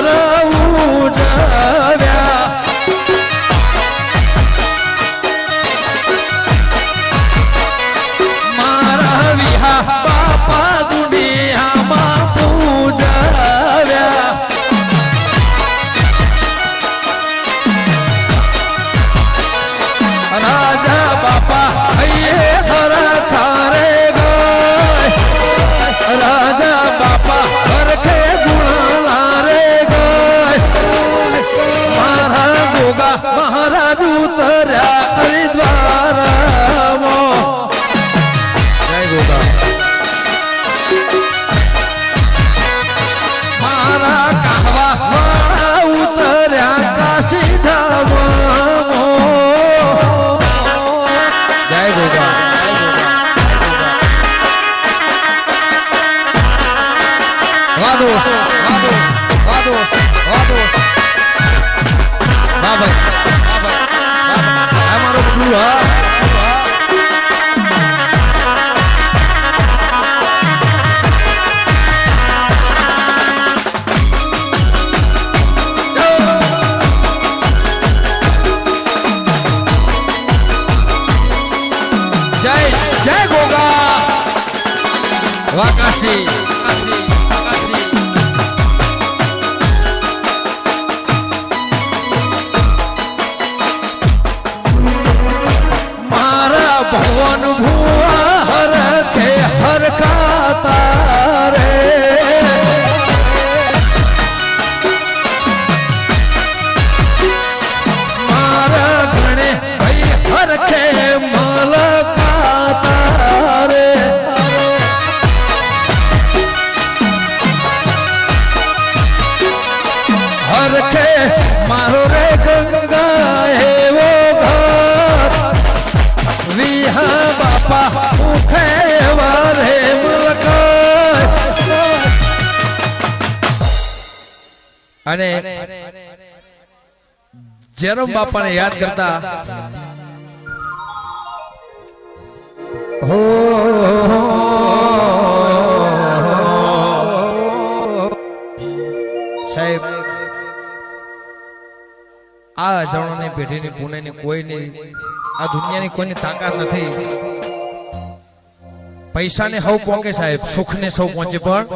Yara Vai, Cassi! બાપા ઉખે વારે અને જેરમ બાપાને યાદ કરતા હો. સાહેબ આ અજાણોની પેઢીની પુણેની કોઈની આ દુનિયાની કોઈની તાકાત નથી. પૈસાને સૌ પહોંચે સાહેબ, સુખને સૌ પહોંચે પણ.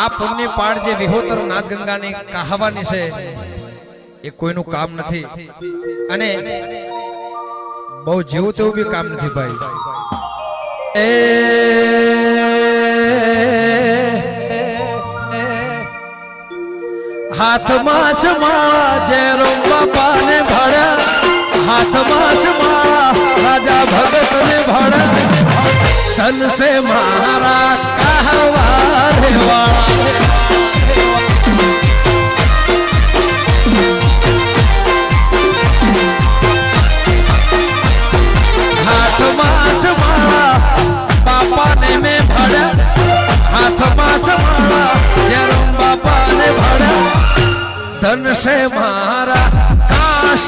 આ પુણ્ય પાડ જે વિહોતર નાથ ગંગાની કહાવાની છે, એ કોઈનું કામ નથી. અને બહુ જેવું તેવું બી કામ નથી ભાઈ. એ, હાથમાં જ માળા જે બાપાને ભળ્યા હાથમાં જ માળા રાજા ભગત ને ભળ્યા ધન સે મારા કહવા રે વાળા હાથમાં જ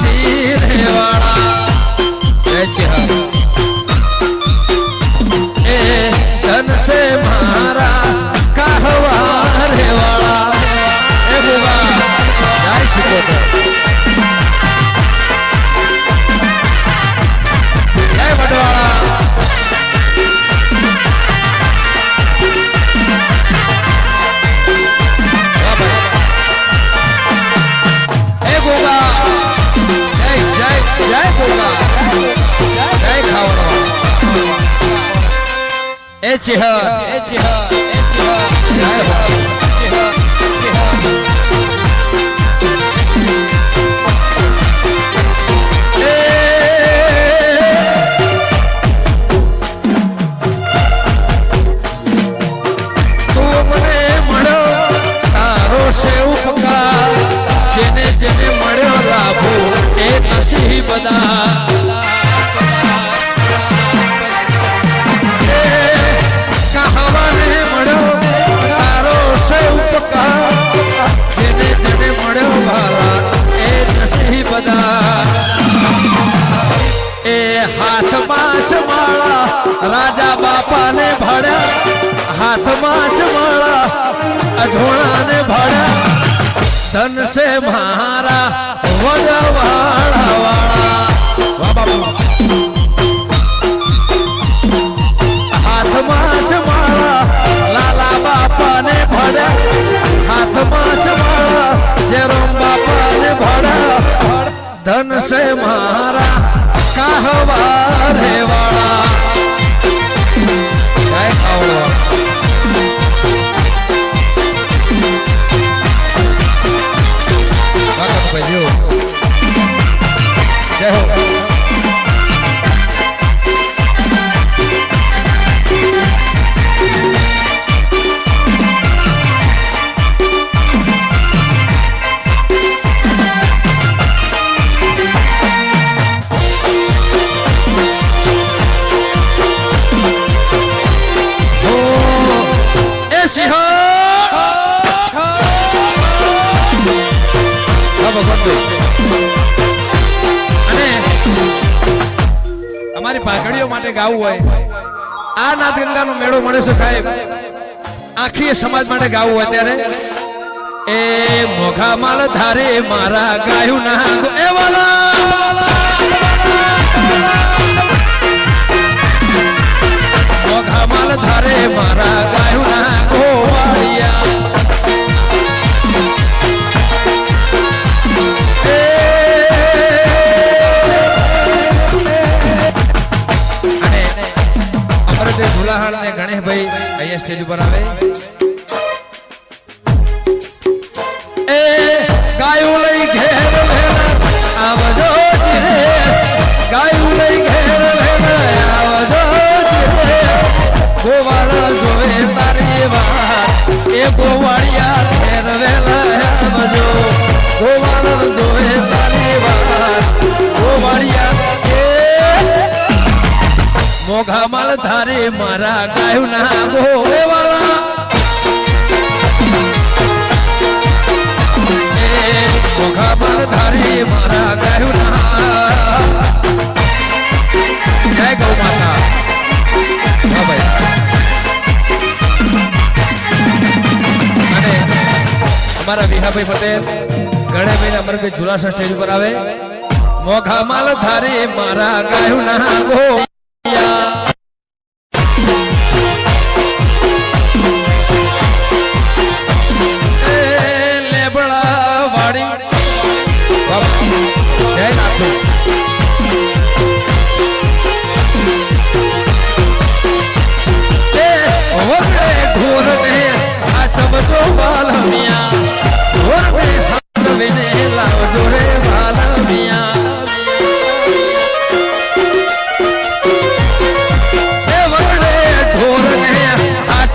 કાશી રેવાળા એ ચિહ એ ચિહ એ ચિહ જેને જેને મળ્યો લાભો એ નસીબદાર બાપાને ભળ્યા હાથમાં જ મળા અજોણાને ભળ્યા ધન છે મારા વડવાળા હાથમાં જ લાલા બાપાને ભડ્યા. હાથમાં જ જેરોમ બાપાને ભડ્યા. ધન છે મારા, કાહવા રે જય હો અમારી પાઘડીઓ માટે ગાવું હોય આ નાથ ગંગાનો મેળો મળે છે સાહેબ. આખી સમાજ માટે ગાવું હોય ત્યારે. એ મોઘા માલ ધારે મારા ગાયું ના એ વાલા! ઝુલાહાળ ને ગણેશભાઈ અહીંયા સ્ટેજ ઉપર આવે. મોઘા માલ ધારે મારા ગાયું ના ગોવાળા વાળા મોઘા માલ ધારે મારા ગાયું ના ભાઈ. અમારા વિહાભાઈ પટેલ ગણેશભાઈ અમારે ઝુલાસા સ્ટેજ ઉપર આવે. મોઘા માલ ધારે મારા ગાયું ના